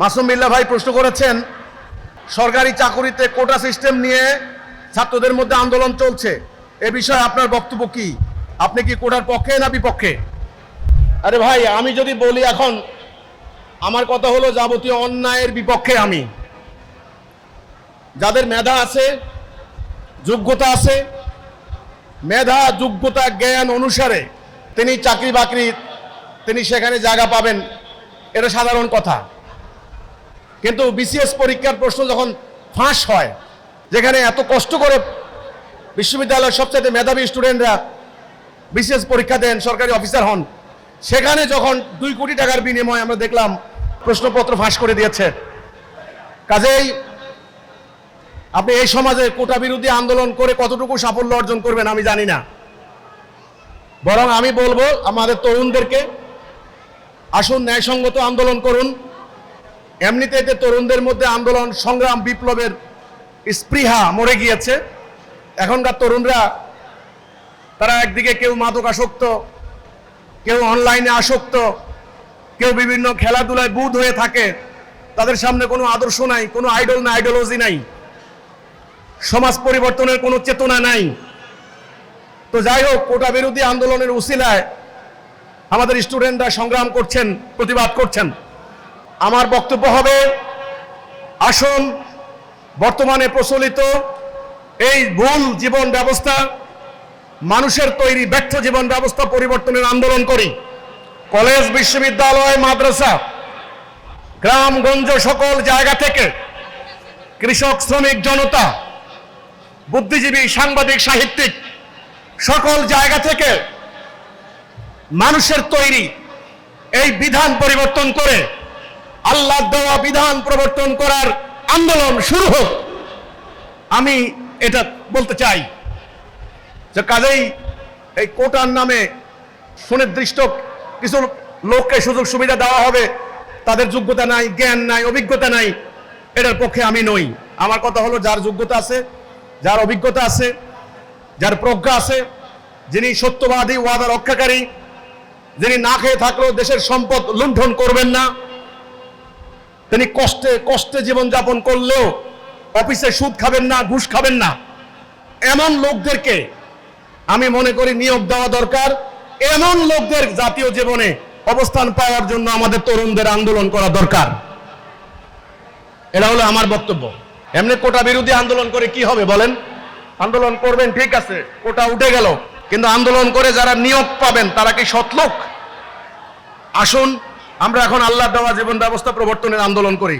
মাসুম বিল্লা ভাই প্রশ্ন করেছেন, সরকারি চাকুরিতে কোটা সিস্টেম নিয়ে ছাত্রদের মধ্যে আন্দোলন চলছে। এ বিষয়ে আপনার বক্তব্য কি? আপনি কি কোটার পক্ষে না বিপক্ষে? আরে ভাই, আমি যদি বলি এখন, আমার কথা হলো যাবতীয় অন্যায়ের বিপক্ষে আমি। যাদের মেধা আছে, যোগ্যতা আছে, মেধা, যোগ্যতা, জ্ঞান অনুসারে তিনি চাকরি বাকরি তিনি সেখানে জায়গা পাবেন, এটা সাধারণ কথা। কিন্তু বিসিএস পরীক্ষার প্রশ্ন যখন ফাঁস হয়, যেখানে এত কষ্ট করে বিশ্ববিদ্যালয়ের সবচেয়ে মেধাবী স্টুডেন্টরা বিসিএস পরীক্ষা দেন, সরকারি অফিসার হন, সেখানে যখন দুই কোটি টাকার বিনিময়ে আমরা দেখলাম প্রশ্নপত্র ফাঁস করে দিয়েছে। কাজেই আপনি এই সমাজে কোটা বিরোধী আন্দোলন করে কতটুকু সাফল্য অর্জন করবেন আমি জানি না। বরং আমি বলব, আমাদের তরুণদেরকে আসুন ন্যায়সঙ্গত আন্দোলন করুন এমনিতে এতে তরুণদের মধ্যে আন্দোলন, সংগ্রাম, বিপ্লবের স্পৃহা মরে গিয়েছে। এখনকার তরুণরা, তারা একদিকে কেউ মাদক আসক্ত কেউ অনলাইনে আসক্ত, কেউ বিভিন্ন খেলাধুলায় বুধ হয়ে থাকে, তাদের সামনে কোনো আদর্শ নাই, কোনো আইডল না, আইডিওলজি নাই, সমাজ পরিবর্তনের কোনো চেতনা নাই। তো যাই হোক, কোটা বিরোধী আন্দোলনের উসিলায় আমাদের স্টুডেন্টরা সংগ্রাম করছেন, প্রতিবাদ করছেন। আমার বক্তব্য হবে, আসুন, বর্তমানে প্রচলিত এই ভুল জীবন ব্যবস্থা, মানুষের তৈরি ব্যর্থ জীবন ব্যবস্থা পরিবর্তনের আন্দোলন করি। কলেজ, বিশ্ববিদ্যালয়, মাদ্রাসা, গ্রামগঞ্জ সকল জায়গা থেকে কৃষক, শ্রমিক, জনতা, বুদ্ধিজীবী, সাংবাদিক, সাহিত্যিক, সকল জায়গা থেকে মানুষের তৈরি এই বিধান পরিবর্তন করে বিধান প্রবর্তন করার আন্দোলন শুরু হোক। আমি এটা বলতে চাই যে কাজেই এই কোটার নামে সুনির্দিষ্ট কিছু লোককে সুযোগ সুবিধা দেওয়া হবে, তাদের যোগ্যতা নাই, জ্ঞান নাই, অভিজ্ঞতা নাই, এটার পক্ষে আমি নই। আমার কথা হলো যার যোগ্যতা আছে, যার অভিজ্ঞতা আছে, যার প্রজ্ঞা আছে, যিনি সত্যবাদী ওয়াদা রক্ষাকারী, যিনি না খেয়ে থাকলেও দেশের সম্পদ লুণ্ঠন করবেন না। তিনি কষ্টে কষ্টে জীবনযাপন করলেও অফিসে সুদ খাবেন না, ঘুষ খাবেন না। এমন লোকদেরকে আমি মনে করি নিয়োগ দেওয়া দরকার। এমন লোকদের জাতীয় জীবনে অবস্থান পাওয়ার জন্য আমাদের তরুণদের আন্দোলন করা দরকার। এটা হলো আমার বক্তব্য। এমনি কোটা বিরোধী আন্দোলন করে কি হবে বলেন? আন্দোলন করবেন, ঠিক আছে, কোটা উঠে গেল। কিন্তু আন্দোলন করে যারা নিয়োগ পাবেন, তারা কি সৎলোক আসুন আমরা এখন আল্লাহ দেওয়া জীবন ব্যবস্থা প্রবর্তনের আন্দোলন করি।